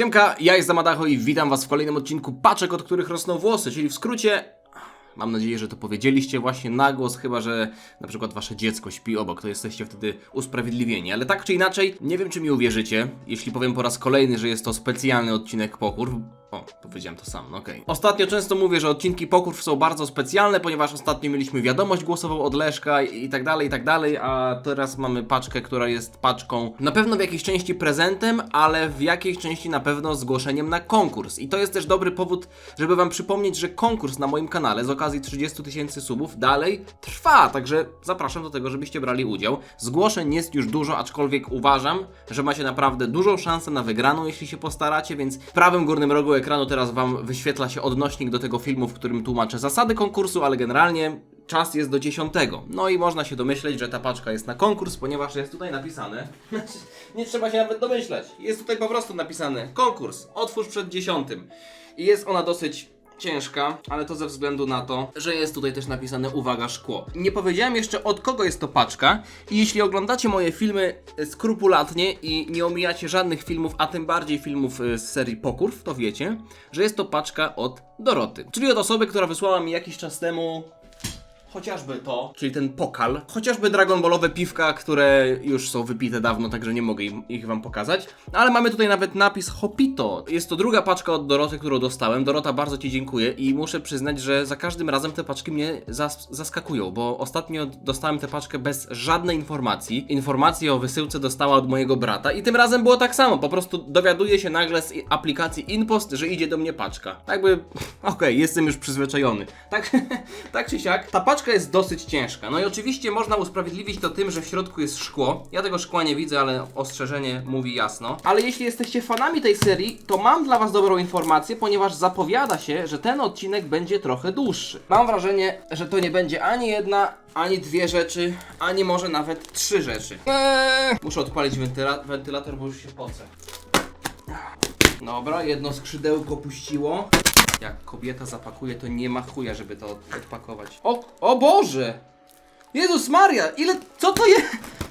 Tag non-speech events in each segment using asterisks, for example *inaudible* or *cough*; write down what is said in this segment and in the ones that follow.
Siemka, ja jestem Adacho i witam was w kolejnym odcinku paczek, od których rosną włosy, czyli w skrócie... Mam nadzieję, że to powiedzieliście właśnie na głos, chyba że na przykład wasze dziecko śpi obok, to jesteście wtedy usprawiedliwieni. Ale tak czy inaczej, nie wiem czy mi uwierzycie, jeśli powiem po raz kolejny, że jest to specjalny odcinek pokur. O, powiedziałem to sam, no okej. Ostatnio często mówię, że odcinki pokurw są bardzo specjalne, ponieważ ostatnio mieliśmy wiadomość głosową od Leszka i, i tak dalej, i tak dalej, a teraz mamy paczkę, która jest paczką na pewno w jakiejś części prezentem, ale w jakiejś części na pewno zgłoszeniem na konkurs. I to jest też dobry powód, żeby wam przypomnieć, że konkurs na moim kanale z okazji 30 tysięcy subów dalej trwa, także zapraszam do tego, żebyście brali udział. Zgłoszeń jest już dużo, aczkolwiek uważam, że macie naprawdę dużą szansę na wygraną, jeśli się postaracie, więc w prawym górnym rogu ekranu teraz wam wyświetla się odnośnik do tego filmu, w którym tłumaczę zasady konkursu, ale generalnie czas jest do 10. No i można się domyśleć, że ta paczka jest na konkurs, ponieważ jest tutaj napisane. *laughs* Nie trzeba się nawet domyśleć. Jest tutaj po prostu napisane konkurs. Otwórz przed 10. I jest ona dosyć ciężka, ale to ze względu na to, że jest tutaj też napisane uwaga szkło. Nie powiedziałem jeszcze od kogo jest to paczka i jeśli oglądacie moje filmy e, skrupulatnie i nie omijacie żadnych filmów, a tym bardziej filmów e, z serii Pokurw, to wiecie, że jest to paczka od Doroty. Czyli od osoby, która wysłała mi jakiś czas temu Chociażby to, czyli ten pokal, chociażby Dragon Ballowe piwka, które już są wypite dawno, także nie mogę im, ich wam pokazać. Ale mamy tutaj nawet napis Hopito. Jest to druga paczka od Doroty, którą dostałem. Dorota, bardzo Ci dziękuję i muszę przyznać, że za każdym razem te paczki mnie zas zaskakują, bo ostatnio dostałem tę paczkę bez żadnej informacji. Informację o wysyłce dostała od mojego brata i tym razem było tak samo. Po prostu dowiaduję się nagle z aplikacji InPost, że idzie do mnie paczka. Jakby, *laughs* okej, jestem już przyzwyczajony. Tak, *laughs* tak czy siak, ta paczka jest dosyć ciężka. No i oczywiście można usprawiedliwić to tym, że w środku jest szkło. Ja tego szkła nie widzę, ale ostrzeżenie mówi jasno. Ale jeśli jesteście fanami tej serii, to mam dla was dobrą informację, ponieważ zapowiada się, że ten odcinek będzie trochę dłuższy. Mam wrażenie, że to nie będzie ani jedna, ani dwie rzeczy, ani może nawet trzy rzeczy. Eee, muszę odpalić wentyla wentylator, bo już się pocę. Dobra, jedno skrzydełko puściło. Jak kobieta zapakuje, to nie ma chuja, żeby to odpakować. O, o Boże! Jezus Maria, ile, co to jest?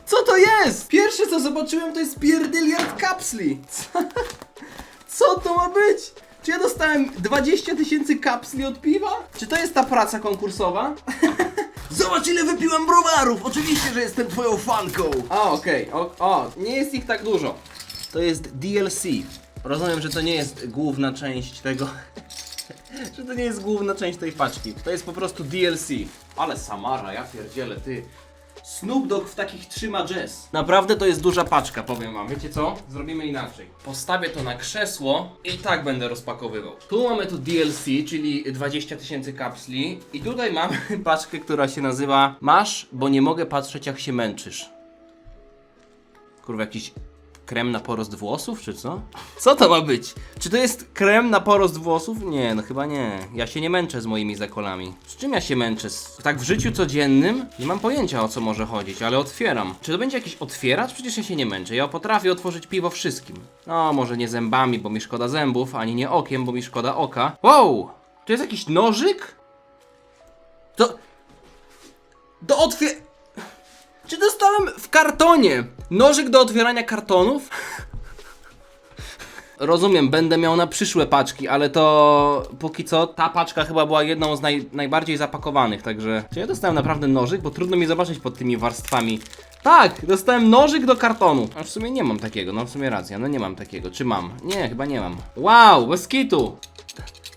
Co to jest? Pierwsze co zobaczyłem to jest pierdyliard kapsli. Co, *laughs* co to ma być? Czy ja dostałem 20 tysięcy kapsli od piwa? Czy to jest ta praca konkursowa? *laughs* Zobacz ile wypiłem browarów! Oczywiście, że jestem twoją fanką! A, okej, o, o, nie jest ich tak dużo. To jest DLC. Rozumiem, że to nie jest główna część tego. Że to nie jest główna część tej paczki. To jest po prostu DLC. Ale Samara, ja pierdzielę, ty. Snoop Dogg w takich trzyma jazz. Naprawdę to jest duża paczka, powiem wam. Wiecie co? Zrobimy inaczej. Postawię to na krzesło i tak będę rozpakowywał. Tu mamy tu DLC, czyli 20 tysięcy kapsli. I tutaj mamy *laughs* paczkę, która się nazywa Masz, bo nie mogę patrzeć jak się męczysz. Kurwa, jakiś krem na porost włosów, czy co? Co to ma być? Czy to jest krem na porost włosów? Nie, no chyba nie. Ja się nie męczę z moimi zakolami. Z czym ja się męczę? Tak w życiu codziennym? Nie mam pojęcia o co może chodzić, ale otwieram. Czy to będzie jakiś otwieracz? Przecież ja się nie męczę. Ja potrafię otworzyć piwo wszystkim. No, może nie zębami, bo mi szkoda zębów, ani nie okiem, bo mi szkoda oka. Wow! To jest jakiś nożyk? To... Do otwier... Czy dostałem w kartonie nożyk do otwierania kartonów? Rozumiem, będę miał na przyszłe paczki, ale to póki co ta paczka chyba była jedną z naj, najbardziej zapakowanych, także... Czy ja dostałem naprawdę nożyk? Bo trudno mi zobaczyć pod tymi warstwami. Tak, dostałem nożyk do kartonu. A w sumie nie mam takiego, no w sumie racja, no nie mam takiego. Czy mam? Nie, chyba nie mam. Wow, bez kitu!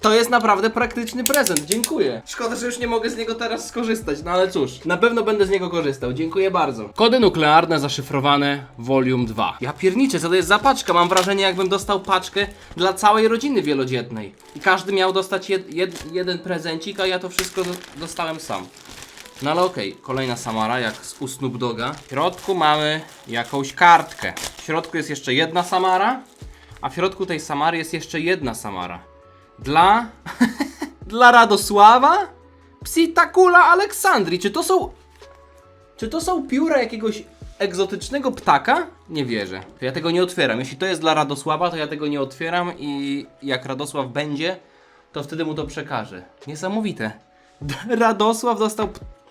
To jest naprawdę praktyczny prezent, dziękuję. Szkoda, że już nie mogę z niego teraz skorzystać, no ale cóż, na pewno będę z niego korzystał, dziękuję bardzo. Kody nuklearne zaszyfrowane, volume 2. Ja pierniczę, co to jest za paczka? Mam wrażenie, jakbym dostał paczkę dla całej rodziny wielodzietnej. I każdy miał dostać jed, jed, jeden prezencik, a ja to wszystko do, dostałem sam. No ale okej, kolejna Samara, jak z u Snoop Doga. W środku mamy jakąś kartkę. W środku jest jeszcze jedna Samara, a w środku tej Samary jest jeszcze jedna Samara. Dla... *laughs* Dla Radosława? Psitakula Aleksandrii. Czy to są... Czy to są pióra jakiegoś egzotycznego ptaka? Nie wierzę. To ja tego nie otwieram. Jeśli to jest dla Radosława, to ja tego nie otwieram i jak Radosław będzie, to wtedy mu to przekażę. Niesamowite. *laughs* Radosław dostał,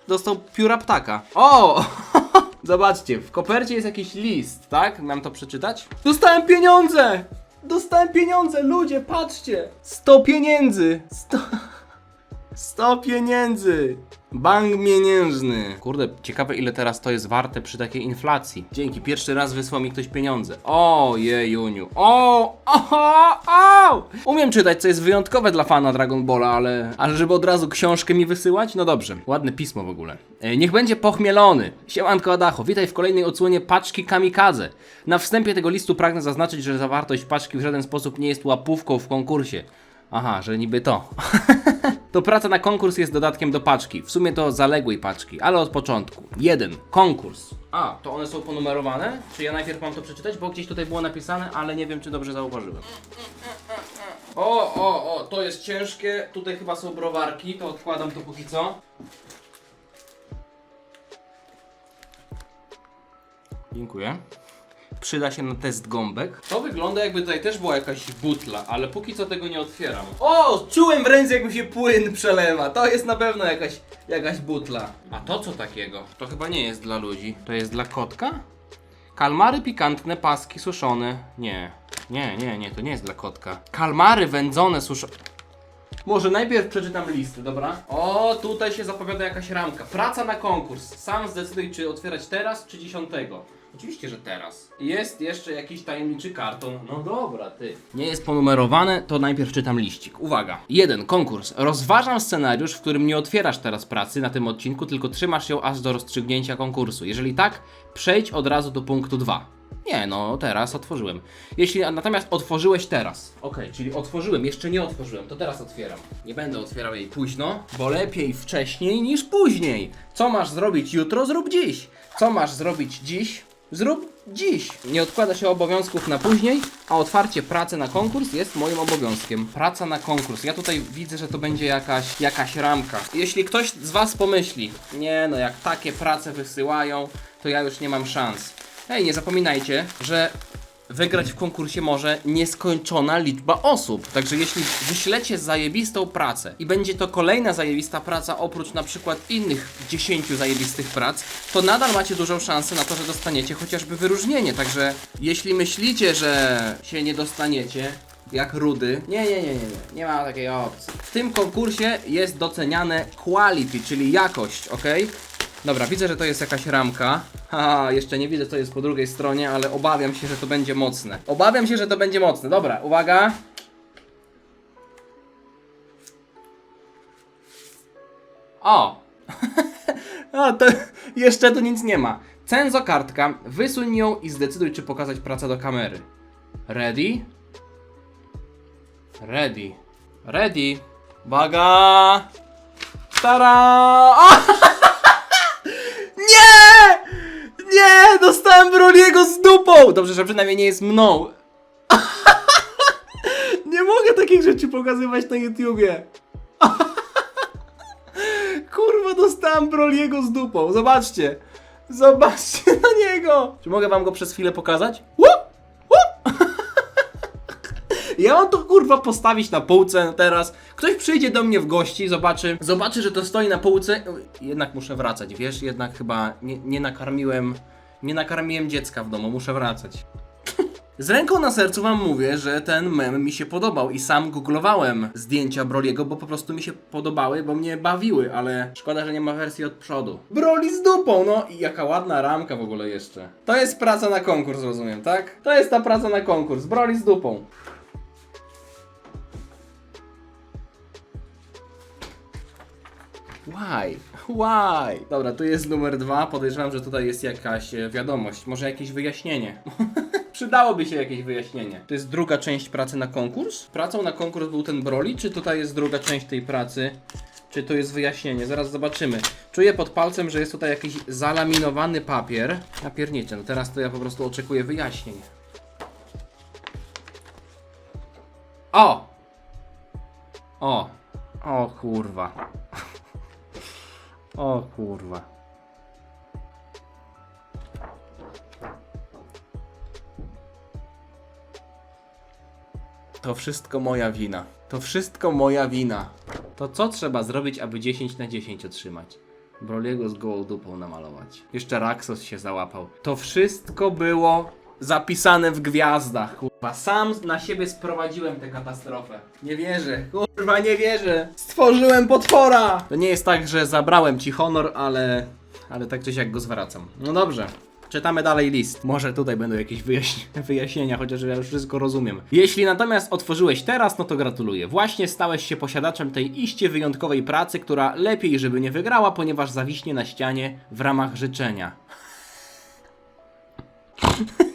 dostał pióra ptaka. O! *laughs* Zobaczcie, w kopercie jest jakiś list, tak? Mam to przeczytać? Dostałem pieniądze! Dostałem pieniądze, ludzie, patrzcie! 100 pieniędzy! 100... 100 *laughs* pieniędzy! Bank pieniężny. Kurde, ciekawe ile teraz to jest warte przy takiej inflacji. Dzięki, pierwszy raz wysłał mi ktoś pieniądze. O, jejuniu. O, o, o! Umiem czytać, co jest wyjątkowe dla fana Dragon Balla, ale, ale żeby od razu książkę mi wysyłać? No dobrze. Ładne pismo w ogóle. E, niech będzie pochmielony. Siemanko Adacho, witaj w kolejnej odsłonie paczki Kamikadze. Na wstępie tego listu pragnę zaznaczyć, że zawartość paczki w żaden sposób nie jest łapówką w konkursie. Aha, że niby to. *laughs* To praca na konkurs jest dodatkiem do paczki. W sumie to zaległej paczki, ale od początku. Jeden. Konkurs. A, to one są ponumerowane? Czy ja najpierw mam to przeczytać? Bo gdzieś tutaj było napisane, ale nie wiem, czy dobrze zauważyłem. O, o, o, to jest ciężkie. Tutaj chyba są browarki, to odkładam to póki co. Dziękuję. Przyda się na test gąbek. To wygląda jakby tutaj też była jakaś butla, ale póki co tego nie otwieram. O! Czułem w ręce jakby się płyn przelewa. To jest na pewno jakaś, jakaś butla. A to co takiego? To chyba nie jest dla ludzi. To jest dla kotka? Kalmary pikantne, paski suszone. Nie. Nie, nie, nie, to nie jest dla kotka. Kalmary wędzone, suszone. Może najpierw przeczytam list, dobra? O, tutaj się zapowiada jakaś ramka. Praca na konkurs. Sam zdecyduj, czy otwierać teraz, czy dziesiątego. Oczywiście, że teraz. Jest jeszcze jakiś tajemniczy karton. No dobra, ty. Nie jest ponumerowane, to najpierw czytam liścik. Uwaga. 1. Konkurs. Rozważam scenariusz, w którym nie otwierasz teraz pracy na tym odcinku, tylko trzymasz ją aż do rozstrzygnięcia konkursu. Jeżeli tak, przejdź od razu do punktu 2. Nie, no teraz otworzyłem. Jeśli natomiast otworzyłeś teraz, ok, czyli otworzyłem, jeszcze nie otworzyłem, to teraz otwieram. Nie będę otwierał jej późno, bo lepiej wcześniej niż później. Co masz zrobić jutro, zrób dziś. Co masz zrobić dziś, zrób dziś. Nie odkłada się obowiązków na później, a otwarcie pracy na konkurs jest moim obowiązkiem. Praca na konkurs. Ja tutaj widzę, że to będzie jakaś, jakaś ramka. Jeśli ktoś z Was pomyśli, nie no, jak takie prace wysyłają, to ja już nie mam szans. Hej, nie zapominajcie, że wygrać w konkursie może nieskończona liczba osób. Także jeśli wyślecie zajebistą pracę i będzie to kolejna zajebista praca oprócz na przykład innych 10 zajebistych prac, to nadal macie dużą szansę na to, że dostaniecie chociażby wyróżnienie. Także jeśli myślicie, że się nie dostaniecie, jak rudy. Nie, nie, nie, nie, nie. Nie ma takiej opcji. W tym konkursie jest doceniane quality, czyli jakość, ok? Dobra, widzę, że to jest jakaś ramka. Haha, jeszcze nie widzę, co jest po drugiej stronie, ale obawiam się, że to będzie mocne. Obawiam się, że to będzie mocne. Dobra, uwaga. O! *laughs* A, to jeszcze tu nic nie ma. Cenzo kartka, wysuń ją i zdecyduj, czy pokazać pracę do kamery. Ready? Ready. Ready. Uwaga! Tara! *laughs* O! Nie! Dostałem Broliego z dupą! Dobrze, że przynajmniej nie jest mną. *laughs* Nie mogę takich rzeczy pokazywać na YouTubie. *laughs* Kurwa, dostałem Broliego z dupą. Zobaczcie. Zobaczcie na niego. Czy mogę wam go przez chwilę pokazać? Łup! *laughs* Ja mam to kurwa postawić na półce teraz. Ktoś przyjdzie do mnie w gości, zobaczy, zobaczy, że to stoi na półce. Jednak muszę wracać, wiesz? Jednak chyba nie, nie nakarmiłem, nie nakarmiłem dziecka w domu, muszę wracać. Z ręką na sercu wam mówię, że ten mem mi się podobał i sam googlowałem zdjęcia Broliego, bo po prostu mi się podobały, bo mnie bawiły, ale szkoda, że nie ma wersji od przodu. Broli z dupą, no i jaka ładna ramka w ogóle jeszcze. To jest praca na konkurs, rozumiem, tak? To jest ta praca na konkurs, Broli z dupą. Why? Why? Dobra, tu jest numer dwa. Podejrzewam, że tutaj jest jakaś e, wiadomość, może jakieś wyjaśnienie. *laughs* Przydałoby się jakieś wyjaśnienie. To jest druga część pracy na konkurs? Pracą na konkurs był ten Broli, czy tutaj jest druga część tej pracy? Czy to jest wyjaśnienie? Zaraz zobaczymy. Czuję pod palcem, że jest tutaj jakiś zalaminowany papier. Ja pierniczę, no teraz to ja po prostu oczekuję wyjaśnień. O! O! O kurwa. O kurwa. To wszystko moja wina. To wszystko moja wina. To co trzeba zrobić, aby 10 na 10 otrzymać? Broliego z gołą dupą namalować. Jeszcze Raxos się załapał. To wszystko było zapisane w gwiazdach. Kur- Chyba sam na siebie sprowadziłem tę katastrofę. Nie wierzę, kurwa nie wierzę. Stworzyłem potwora! To nie jest tak, że zabrałem ci honor, ale... Ale tak czy siak go zwracam. No dobrze. Czytamy dalej list. Może tutaj będą jakieś wyjaśni *laughs* wyjaśnienia, chociaż ja już wszystko rozumiem. Jeśli natomiast otworzyłeś teraz, no to gratuluję. Właśnie stałeś się posiadaczem tej iście wyjątkowej pracy, która lepiej, żeby nie wygrała, ponieważ zawiśnie na ścianie w ramach życzenia. *laughs*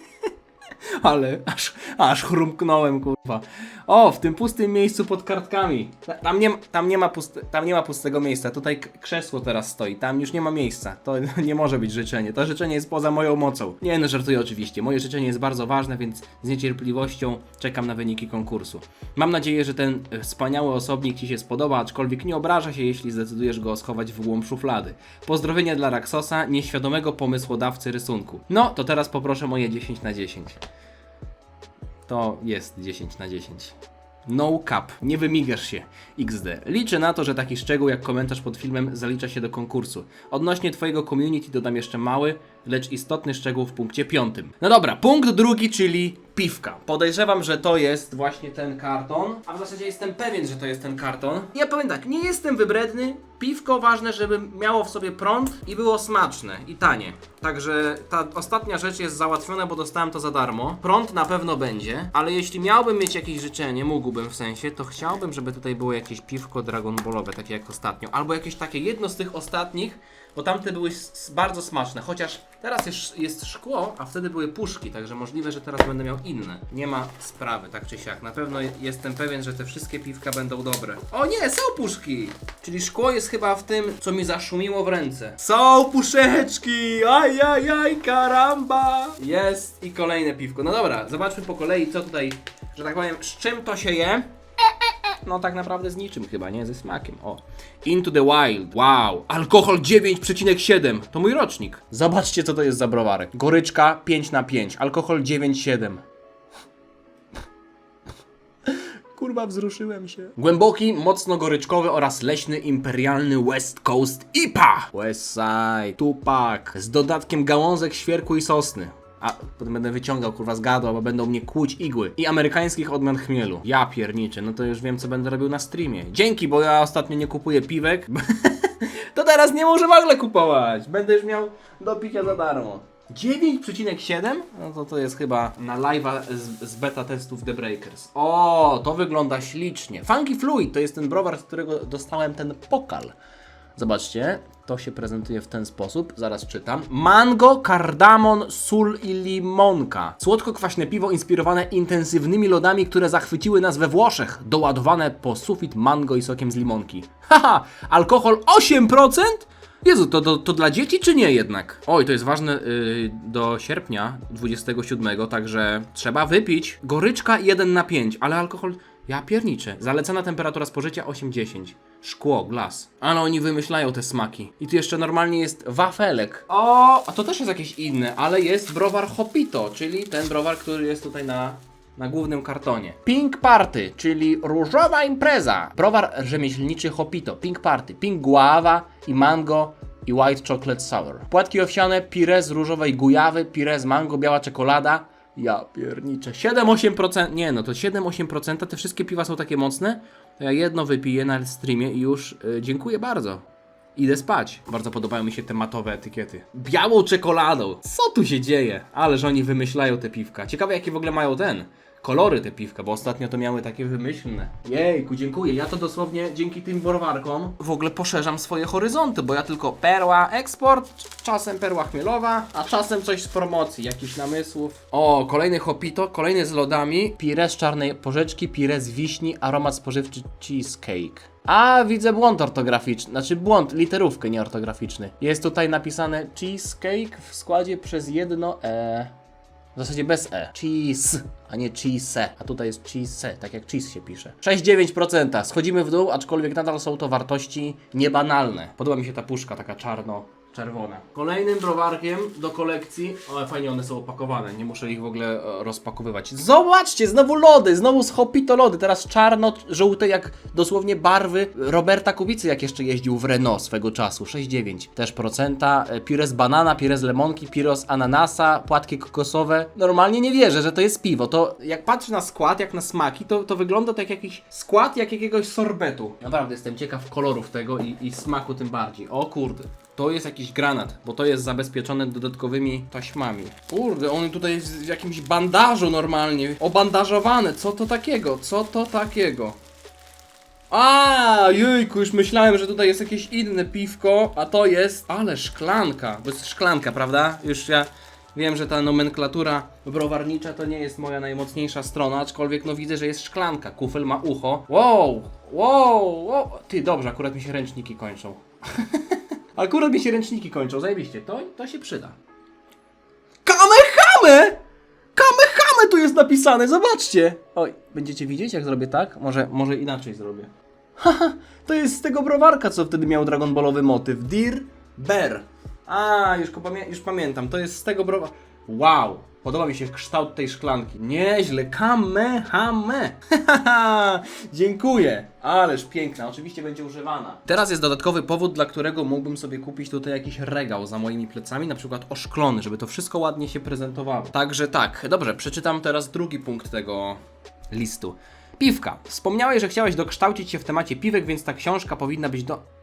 Ale aż, aż chrumknąłem, kurwa. O, w tym pustym miejscu pod kartkami. Ta- Tam nie, tam nie, ma, puste, tam nie ma pustego miejsca. Tutaj krzesło teraz stoi. Tam już nie ma miejsca. To *laughs* nie może być życzenie. To życzenie jest poza moją mocą. Nie no, żartuję oczywiście. Moje życzenie jest bardzo ważne, więc z niecierpliwością czekam na wyniki konkursu. Mam nadzieję, że ten e, wspaniały osobnik Ci się spodoba, aczkolwiek nie obraża się, jeśli zdecydujesz go schować w głąb szuflady. Pozdrowienia dla Raksosa, nieświadomego pomysłodawcy rysunku. No, to teraz poproszę moje 10 na 10 to jest 10 na 10. No cap, nie wymigasz się. XD. Liczę na to, że taki szczegół jak komentarz pod filmem zalicza się do konkursu. Odnośnie twojego community dodam jeszcze mały, lecz istotny szczegół w punkcie piątym. No dobra, punkt drugi, czyli piwka. Podejrzewam, że to jest właśnie ten karton, a w zasadzie jestem pewien, że to jest ten karton. Ja powiem tak, nie jestem wybredny, piwko ważne, żeby miało w sobie prąd i było smaczne i tanie. Także ta ostatnia rzecz jest załatwiona, bo dostałem to za darmo. Prąd na pewno będzie, ale jeśli miałbym mieć jakieś życzenie, mógłbym w sensie, to chciałbym, żeby tutaj było jakieś piwko Dragon Ballowe, takie jak ostatnio. Albo jakieś takie jedno z tych ostatnich, bo tamte były bardzo smaczne. Chociaż teraz jest, jest szkło, a wtedy były puszki, także możliwe, że teraz będę miał inne. Nie ma sprawy, tak czy siak. Na pewno je- jestem pewien, że te wszystkie piwka będą dobre. O nie, są puszki! Czyli szkło jest chyba w tym, co mi zaszumiło w ręce. Są puszeczki! Aj, aj, aj, karamba! Jest i kolejne piwko. No dobra, zobaczmy po kolei, co tutaj, że tak powiem, z czym to się je. No tak naprawdę z niczym chyba, nie? Ze smakiem. O. Into the Wild. Wow. Alkohol 9,7. To mój rocznik. Zobaczcie co to jest za browarek. Goryczka 5 na 5. Alkohol 9,7. Kurwa, wzruszyłem się. Głęboki, mocno goryczkowy oraz leśny imperialny West Coast IPA. West Side, Tupac. Z dodatkiem gałązek, świerku i sosny. A, potem będę wyciągał kurwa z gardła, bo będą mnie kłuć igły. I amerykańskich odmian chmielu. Ja pierniczę, no to już wiem co będę robił na streamie. Dzięki, bo ja ostatnio nie kupuję piwek. *laughs* to teraz nie muszę w ogóle kupować. Będę już miał do picia za darmo. 9,7? No to to jest chyba na live'a z, z beta testów The Breakers. O, to wygląda ślicznie. Funky Fluid to jest ten browar, z którego dostałem ten pokal. Zobaczcie, to się prezentuje w ten sposób. Zaraz czytam. Mango, kardamon, sól i limonka. Słodko-kwaśne piwo inspirowane intensywnymi lodami, które zachwyciły nas we Włoszech. Doładowane po sufit mango i sokiem z limonki. *laughs* Haha, alkohol 8%? Jezu, to, to, to dla dzieci czy nie jednak? Oj, to jest ważne yy, do sierpnia 27, także trzeba wypić. Goryczka 1 na 5, ale alkohol... Ja pierniczę. Zalecana temperatura spożycia 8-10. Szkło, glas. Ale oni wymyślają te smaki. I tu jeszcze normalnie jest wafelek. O, a to też jest jakieś inne, ale jest browar Hopito, czyli ten browar, który jest tutaj na na głównym kartonie. Pink Party, czyli różowa impreza. Browar rzemieślniczy Hopito. Pink Party, Pink Guava i Mango i White Chocolate Sour. Płatki owsiane, pire z różowej gujawy, pire z mango, biała czekolada. Ja pierniczę. 7-8%, nie no to 7-8%, te wszystkie piwa są takie mocne. To ja jedno wypiję na streamie i już y, dziękuję bardzo. Idę spać. Bardzo podobają mi się te matowe etykiety. Białą czekoladą. Co tu się dzieje? Ale że oni wymyślają te piwka. Ciekawe jakie w ogóle mają ten. Kolory te piwka, bo ostatnio to miały takie wymyślne. Jejku, dziękuję. Ja to dosłownie dzięki tym browarkom w ogóle poszerzam swoje horyzonty, bo ja tylko perła eksport, czasem perła chmielowa, a czasem coś z promocji, jakichś namysłów. O, kolejny hopito, kolejny z lodami, pire z czarnej porzeczki, pire z wiśni, aromat spożywczy cheesecake. A, widzę błąd ortograficzny, znaczy błąd, literówkę nieortograficzny. Jest tutaj napisane cheesecake w składzie przez jedno e. W zasadzie bez e. Cheese, a nie cheese. A tutaj jest cheese, tak jak cheese się pisze. 6,9%. Schodzimy w dół, aczkolwiek nadal są to wartości niebanalne. Podoba mi się ta puszka taka czarno czerwona. Kolejnym browarkiem do kolekcji, ale fajnie one są opakowane, nie muszę ich w ogóle e, rozpakowywać. Zobaczcie, znowu lody, znowu z Hopito lody, teraz czarno-żółte jak dosłownie barwy Roberta Kubicy, jak jeszcze jeździł w Renault swego czasu, 6,9. Też procenta, e, pires banana, pires lemonki, pires ananasa, płatki kokosowe. Normalnie nie wierzę, że to jest piwo. To jak patrzę na skład, jak na smaki, to, to wygląda tak jak jakiś skład jak jakiegoś sorbetu. Naprawdę jestem ciekaw kolorów tego i, i smaku tym bardziej. O kurde. To jest jakiś granat, bo to jest zabezpieczone dodatkowymi taśmami. Kurde, one tutaj jest w jakimś bandażu normalnie. Obandażowane. Co to takiego? Co to takiego? A, jejku, już myślałem, że tutaj jest jakieś inne piwko, a to jest, ale szklanka, bo jest szklanka, prawda? Już ja wiem, że ta nomenklatura browarnicza to nie jest moja najmocniejsza strona, aczkolwiek no widzę, że jest szklanka, kufel ma ucho. Wow, wow, wow, ty, dobrze, akurat mi się ręczniki kończą. *laughs* akurat mi się ręczniki kończą, zajebiście, to, to się przyda. Kamehame! Kamehame tu jest napisane, zobaczcie! Oj, będziecie widzieć jak zrobię tak? Może, może inaczej zrobię. *laughs* Haha, to jest z tego browarka, co wtedy miał Dragon Ballowy motyw. Dear Bear. A, już, pamię już pamiętam, to jest z tego browarka. Wow, podoba mi się kształt tej szklanki. Nieźle, kamehame. *laughs* Dziękuję. Ależ piękna, oczywiście będzie używana. Teraz jest dodatkowy powód, dla którego mógłbym sobie kupić tutaj jakiś regał za moimi plecami, na przykład oszklony, żeby to wszystko ładnie się prezentowało. Także tak, dobrze, przeczytam teraz drugi punkt tego listu. Piwka. Wspomniałeś, że chciałeś dokształcić się w temacie piwek, więc ta książka powinna być do...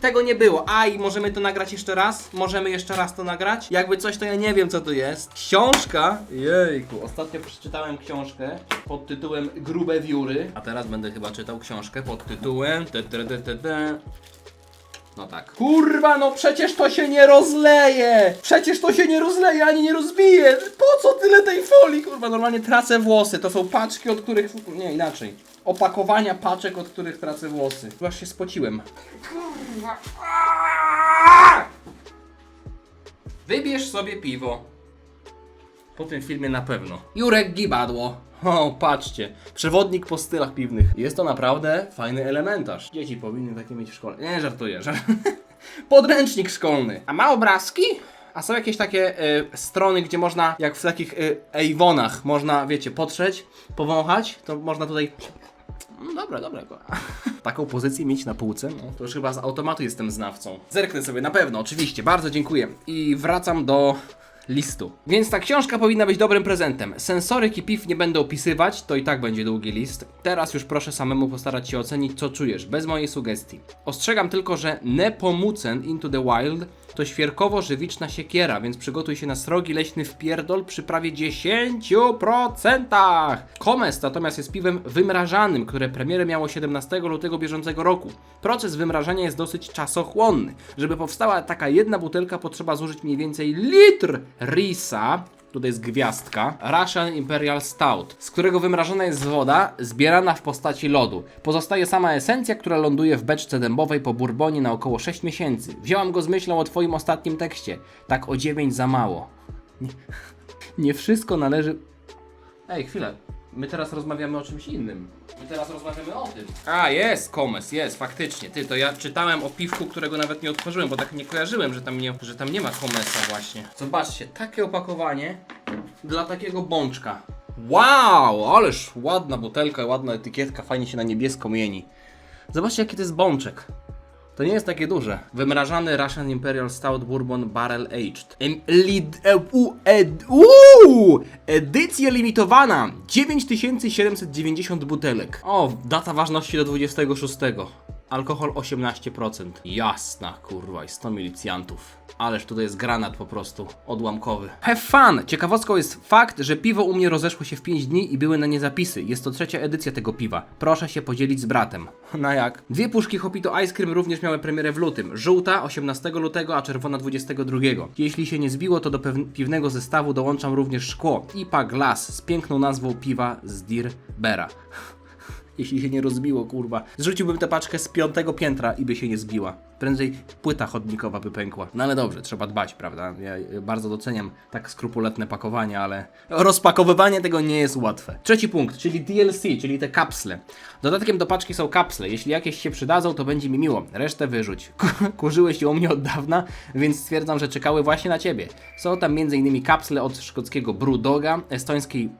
tego nie było. A i możemy to nagrać jeszcze raz? Możemy jeszcze raz to nagrać? Jakby coś, to ja nie wiem, co to jest. Książka? Jejku, ostatnio przeczytałem książkę pod tytułem Grube Wióry. A teraz będę chyba czytał książkę pod tytułem... No tak. Kurwa, no przecież to się nie rozleje! Przecież to się nie rozleje ani nie rozbije! Po co tyle tej folii? Kurwa, normalnie tracę włosy. To są paczki, od których. Nie, inaczej. Opakowania paczek, od których tracę włosy. Chyba się spociłem. Kurwa. Wybierz sobie piwo. Po tym filmie na pewno. Jurek Gibadło. O, patrzcie. Przewodnik po stylach piwnych. Jest to naprawdę fajny elementarz. Dzieci powinny takie mieć w szkole. Nie, żartuję. Żart... *laughs* Podręcznik szkolny. A ma obrazki? A są jakieś takie y, strony, gdzie można, jak w takich y, Avonach, można, wiecie, potrzeć, powąchać, to można tutaj... Mm, Dobra, dobra. *laughs* Taką pozycję mieć na półce, no to już chyba z automatu jestem znawcą. Zerknę sobie, na pewno, oczywiście, bardzo dziękuję. I wracam do listu. Więc ta książka powinna być dobrym prezentem. Sensoryk i piw nie będę opisywać, to i tak będzie długi list. Teraz już proszę samemu postarać się ocenić, co czujesz, bez mojej sugestii. Ostrzegam tylko, że Nepomucen Into the Wild to świerkowo-żywiczna siekiera, więc przygotuj się na srogi leśny wpierdol przy prawie 10%. Komes natomiast jest piwem wymrażanym, które premierę miało 17 lutego bieżącego roku. Proces wymrażania jest dosyć czasochłonny. Żeby powstała taka jedna butelka, potrzeba zużyć mniej więcej litr risa, tutaj jest gwiazdka, Russian Imperial Stout, z którego wymrażana jest woda zbierana w postaci lodu. Pozostaje sama esencja, która ląduje w beczce dębowej po bourbonie na około 6 miesięcy. Wzięłam go z myślą o twoim ostatnim tekście. Tak o 9 za mało. Nie, *laughs* nie wszystko należy... Ej, chwilę. My teraz rozmawiamy o czymś innym. My teraz rozmawiamy o tym. A, jest Komes, jest, faktycznie. Ty, to ja czytałem o piwku, którego nawet nie otworzyłem, bo tak nie kojarzyłem, że tam nie, że tam nie ma Komesa właśnie. Zobaczcie, takie opakowanie dla takiego bączka. Wow, ależ ładna butelka, ładna etykietka, fajnie się na niebiesko mieni. Zobaczcie, jaki to jest bączek. To nie jest takie duże. Wymrażany Russian Imperial Stout Bourbon Barrel Aged. Lid, e, u, ed, uu, edycja limitowana. 9790 butelek. O, data ważności do 26. Alkohol 18%. Jasna, kurwa, i 100 milicjantów. Ależ tutaj jest granat po prostu, odłamkowy. Have fun! Ciekawostką jest fakt, że piwo u mnie rozeszło się w 5 dni i były na nie zapisy. Jest to trzecia edycja tego piwa. Proszę się podzielić z bratem. *laughs* Na jak? Dwie puszki Hopito Ice Cream również miały premierę w lutym. Żółta 18 lutego, a czerwona 22. Jeśli się nie zbiło, to do piwnego zestawu dołączam również szkło. IPA Glass z piękną nazwą piwa z Dear Bera. *laughs* Jeśli się nie rozbiło, kurwa. Zrzuciłbym tę paczkę z piątego piętra i by się nie zbiła. prędzej płyta chodnikowa by pękła. No ale dobrze, trzeba dbać, prawda? Ja bardzo doceniam tak skrupulatne pakowanie, ale rozpakowywanie tego nie jest łatwe. Trzeci punkt, czyli DLC, czyli te kapsle. Dodatkiem do paczki są kapsle. Jeśli jakieś się przydadzą, to będzie mi miło. Resztę wyrzuć. *laughs* Kurzyłeś się u mnie od dawna, więc stwierdzam, że czekały właśnie na ciebie. Są tam m.in. kapsle od szkockiego Brudoga, estońskiej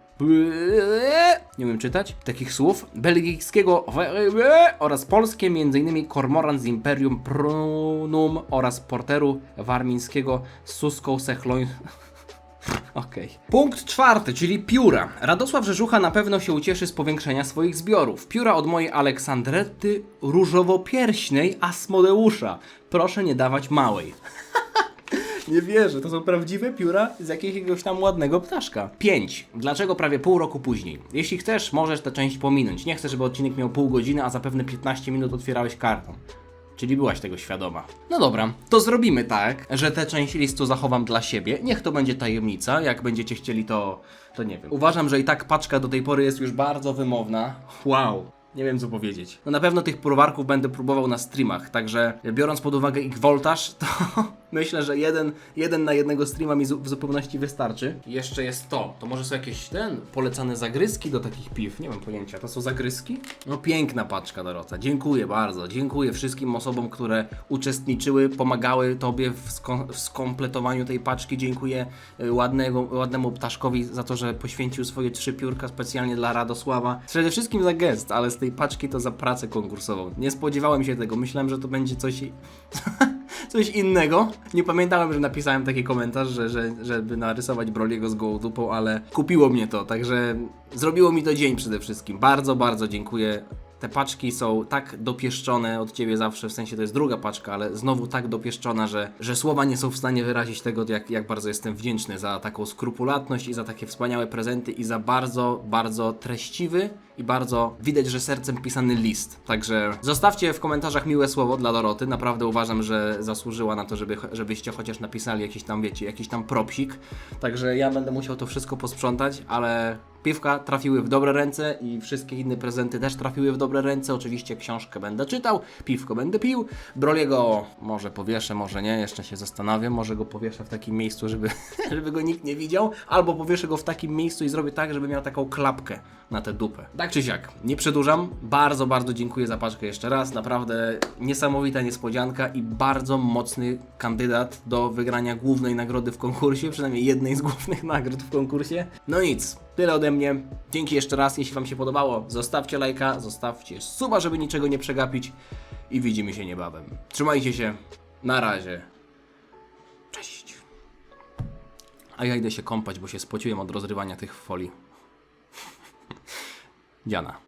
nie umiem czytać takich słów, belgijskiego oraz polskie, m.in. Kormoran z Imperium Prunum oraz porteru warmińskiego z Suską Sechloń. *laughs* Okej. Punkt czwarty, czyli pióra. Radosław Rzeżucha na pewno się ucieszy z powiększenia swoich zbiorów. Pióra od mojej Aleksandrety różowo-pierśnej Asmodeusza. Proszę nie dawać małej. *laughs* Nie wierzę, to są prawdziwe pióra z jakiegoś tam ładnego ptaszka. 5. Dlaczego prawie pół roku później? Jeśli chcesz, możesz tę część pominąć. Nie chcę, żeby odcinek miał pół godziny, a zapewne 15 minut otwierałeś kartą. Czyli byłaś tego świadoma. No dobra, to zrobimy tak, że tę część listu zachowam dla siebie. Niech to będzie tajemnica. Jak będziecie chcieli, to, to nie wiem. Uważam, że i tak paczka do tej pory jest już bardzo wymowna. Wow. Nie wiem co powiedzieć. No na pewno tych browarków będę próbował na streamach, także biorąc pod uwagę ich voltaż, to *laughs* myślę, że jeden, jeden na jednego streama mi zu- w zupełności wystarczy. Jeszcze jest to. To może są jakieś ten polecane zagryzki do takich piw. Nie mam pojęcia. To są zagryzki? No piękna paczka Dorota. Dziękuję bardzo. Dziękuję wszystkim osobom, które uczestniczyły, pomagały tobie w, sko- w skompletowaniu tej paczki. Dziękuję y, ładnego, ładnemu ptaszkowi za to, że poświęcił swoje trzy piórka specjalnie dla Radosława. Przede wszystkim za gest, ale z tej paczki to za pracę konkursową. Nie spodziewałem się tego. Myślałem, że to będzie coś *laughs* coś innego. Nie pamiętałem, że napisałem taki komentarz, że, że, żeby narysować Broliego z gołą dupą, ale kupiło mnie to, także zrobiło mi to dzień przede wszystkim. Bardzo, bardzo dziękuję. Te paczki są tak dopieszczone od ciebie zawsze, w sensie to jest druga paczka, ale znowu tak dopieszczona, że, że słowa nie są w stanie wyrazić tego, jak, jak bardzo jestem wdzięczny za taką skrupulatność i za takie wspaniałe prezenty i za bardzo, bardzo treściwy i bardzo widać, że sercem pisany list. Także zostawcie w komentarzach miłe słowo dla Doroty. Naprawdę uważam, że zasłużyła na to, żeby, żebyście chociaż napisali jakiś tam, wiecie, jakiś tam propsik. Także ja będę musiał to wszystko posprzątać, ale piwka trafiły w dobre ręce i wszystkie inne prezenty też trafiły w dobre ręce. Oczywiście książkę będę czytał, piwko będę pił. Broliego może powieszę, może nie, jeszcze się zastanawiam. Może go powieszę w takim miejscu, żeby, *laughs* żeby go nikt nie widział, albo powieszę go w takim miejscu i zrobię tak, żeby miał taką klapkę na tę dupę. Tak czy siak, nie przedłużam. Bardzo, bardzo dziękuję za paczkę jeszcze raz. Naprawdę niesamowita niespodzianka i bardzo mocny kandydat do wygrania głównej nagrody w konkursie, przynajmniej jednej z głównych *laughs* nagród w konkursie. No nic, tyle ode mnie. Dzięki jeszcze raz, jeśli Wam się podobało, zostawcie lajka, zostawcie suba, żeby niczego nie przegapić i widzimy się niebawem. Trzymajcie się, na razie. Cześć. A ja idę się kąpać, bo się spociłem od rozrywania tych folii. *laughs* Diana.